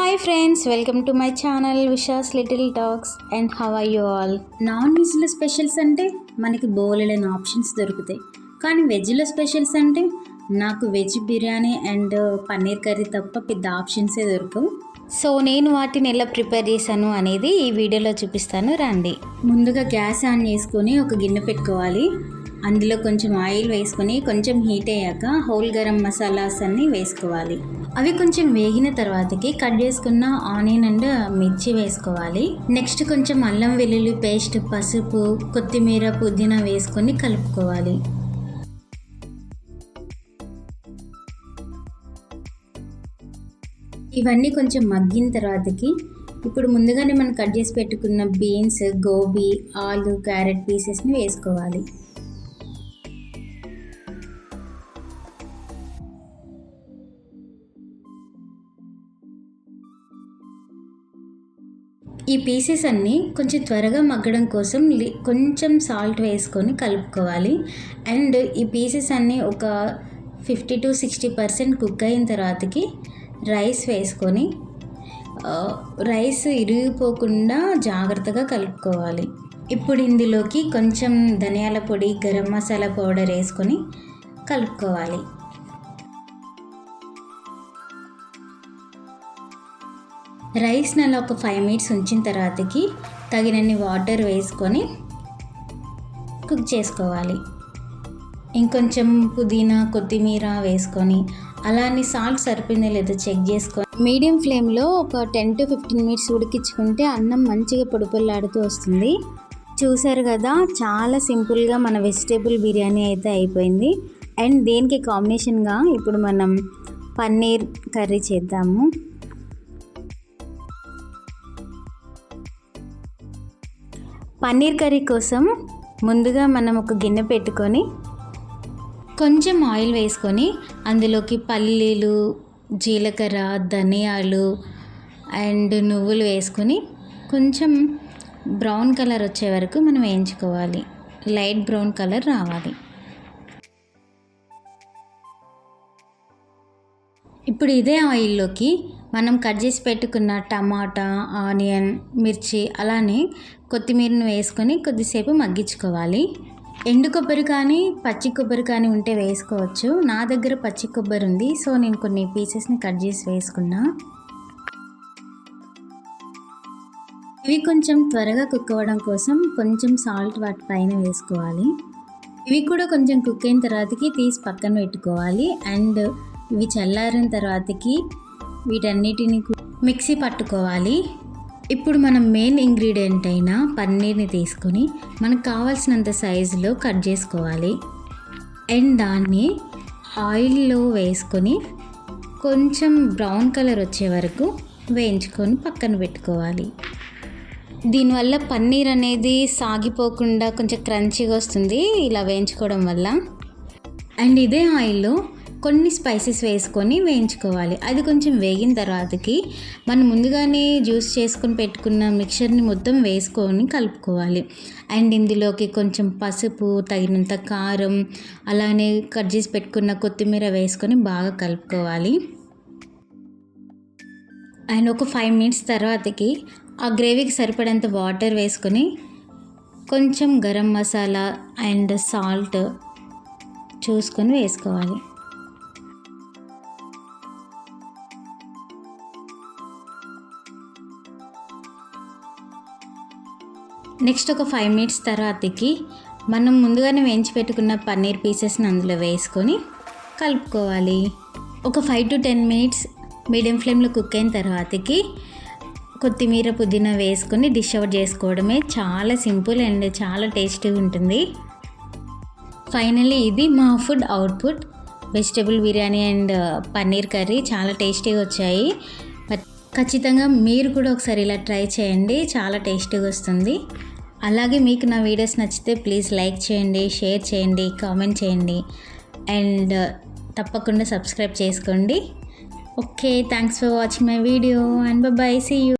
Hi friends welcome to my channel Visha's little talks and how are you all non వెజ్లో specials అంటే మనకి బోలెడైన options దొరుకుతాయి. కానీ వెజ్లో స్పెషల్స్ అంటే నాకు veg biryani and paneer curry తప్ప పెద్ద ఆప్షన్సే దొరకవు. సో నేను వాటిని ఎలా ప్రిపేర్ చేశాను అనేది ఈ వీడియోలో చూపిస్తాను రండి. ముందుగా గ్యాస్ ఆన్ చేసుకొని ఒక గిన్నె పెట్టుకోవాలి. అందులో కొంచెం ఆయిల్ వేసుకొని కొంచెం హీట్ అయ్యాక హోల్ గరం మసాలాస్ అన్ని వేసుకోవాలి. అవి కొంచెం వేగిన తర్వాతకి కట్ చేసుకున్న ఆనియన్ అండ్ మిర్చి వేసుకోవాలి. నెక్స్ట్ కొంచెం అల్లం వెల్లుల్లి పేస్ట్ పసుపు కొత్తిమీర పుదీనా వేసుకొని కలుపుకోవాలి. ఇవన్నీ కొంచెం మగ్గిన తర్వాతకి ఇప్పుడు ముందుగానే మనం కట్ చేసి పెట్టుకున్న బీన్స్ గోబీ ఆలు క్యారెట్ పీసెస్ని వేసుకోవాలి. ఈ పీసెస్ అన్నీ కొంచెం త్వరగా మగ్గడం కోసం కొంచెం సాల్ట్ వేసుకొని కలుపుకోవాలి. అండ్ ఈ పీసెస్ అన్నీ ఒక fifty to sixty percent cook అయిన తర్వాతకి రైస్ వేసుకొని రైస్ ఇరిగిపోకుండా జాగ్రత్తగా కలుపుకోవాలి. ఇప్పుడు ఇందులోకి కొంచెం ధనియాల పొడి గరం మసాలా పౌడర్ వేసుకొని కలుపుకోవాలి. రైస్ నెల ఒక ఫైవ్ మినిట్స్ ఉంచిన తర్వాతకి తగినన్ని వాటర్ వేసుకొని కుక్ చేసుకోవాలి. ఇంకొంచెం పుదీనా కొత్తిమీర వేసుకొని అలానే సాల్ట్ సరిపోయిందో లేదో చెక్ చేసుకొని మీడియం ఫ్లేమ్లో ఒక టెన్ టు ఫిఫ్టీన్ మినిట్స్ ఉడికించుకుంటే అన్నం మంచిగా పొడిపొల్లాడుతూ వస్తుంది. చూసారు కదా చాలా సింపుల్గా మన వెజిటేబుల్ బిర్యానీ అయితే అయిపోయింది. అండ్ దీనికి కాంబినేషన్గా ఇప్పుడు మనం పన్నీర్ కర్రీ చేద్దాము. పన్నీర్ కర్రీ కోసం ముందుగా మనం ఒక గిన్నె పెట్టుకొని కొంచెం ఆయిల్ వేసుకొని అందులోకి పల్లీలు జీలకర్ర ధనియాలు అండ్ నువ్వులు వేసుకొని కొంచెం బ్రౌన్ కలర్ వచ్చే వరకు మనం వేయించుకోవాలి. లైట్ బ్రౌన్ కలర్ రావాలి. ఇప్పుడు ఇదే ఆయిల్లోకి మనం కట్ చేసి పెట్టుకున్న టమాటా ఆనియన్ మిర్చి అలానే కొత్తిమీరను వేసుకొని కొద్దిసేపు మగ్గించుకోవాలి. ఎండు కొబ్బరి కానీ పచ్చి కొబ్బరి కానీ ఉంటే వేసుకోవచ్చు. నా దగ్గర పచ్చి కొబ్బరి ఉంది సో నేను కొన్ని పీసెస్ని కట్ చేసి వేసుకున్నా. ఇవి కొంచెం త్వరగా కుక్ అవ్వడం కోసం కొంచెం సాల్ట్ వాటి పైన వేసుకోవాలి. ఇవి కూడా కొంచెం కుక్ అయిన తర్వాతకి తీసి పక్కన పెట్టుకోవాలి. అండ్ ఇవి చల్లారిన తర్వాతకి వీటన్నిటిని మిక్సీ పట్టుకోవాలి. ఇప్పుడు మనం మెయిన్ ఇంగ్రీడియంట్ అయిన పన్నీర్ని తీసుకొని మనకు కావాల్సినంత సైజులో కట్ చేసుకోవాలి. అండ్ దాన్ని ఆయిల్లో వేసుకొని కొంచెం బ్రౌన్ కలర్ వచ్చే వరకు వేయించుకొని పక్కన పెట్టుకోవాలి. దీనివల్ల పన్నీర్ అనేది సాగిపోకుండా కొంచెం క్రంచీగా వస్తుంది. ఇలా వేయించుకోవడం వల్ల. అండ్ ఇదే ఆయిల్లో కొన్ని స్పైసెస్ వేసుకొని వేయించుకోవాలి. అది కొంచెం వేగిన తర్వాతకి మనం ముందుగానే జ్యూస్ చేసుకొని పెట్టుకున్న మిక్చర్ని మొత్తం వేసుకొని కలుపుకోవాలి. అండ్ ఇందులోకి కొంచెం పసుపు తగినంత కారం అలానే కట్ చేసి పెట్టుకున్న కొత్తిమీర వేసుకొని బాగా కలుపుకోవాలి. అండ్ ఒక ఫైవ్ మినిట్స్ తర్వాతకి ఆ గ్రేవీకి సరిపడంత వాటర్ వేసుకొని కొంచెం గరం మసాలా అండ్ సాల్ట్ చూసుకొని వేసుకోవాలి. నెక్స్ట్ ఒక ఫైవ్ మినిట్స్ తర్వాతకి మనం ముందుగానే వేయించి పెట్టుకున్న పన్నీర్ పీసెస్ని అందులో వేసుకొని కలుపుకోవాలి. ఒక five to ten minutes medium ఫ్లేమ్లో కుక్ అయిన తర్వాతకి కొత్తిమీర పుదీనా వేసుకొని డిష్ అవుట్ చేసుకోవడమే చాలా సింపుల్ అండ్ చాలా టేస్టీగా ఉంటుంది. ఫైనల్లీ ఇది మా food output. Vegetable biryani and paneer curry చాలా టేస్టీగా వచ్చాయి. బట్ ఖచ్చితంగా మీరు కూడా ఒకసారి ఇలా ట్రై చేయండి. చాలా టేస్టీగా వస్తుంది. అలాగే మీకు నా వీడియోస్ నచ్చితే ప్లీజ్ లైక్ చేయండి షేర్ చేయండి కామెంట్ చేయండి. అండ్ తప్పకుండా సబ్స్క్రైబ్ చేసుకోండి. Okay thanks for watching my video and bye see you.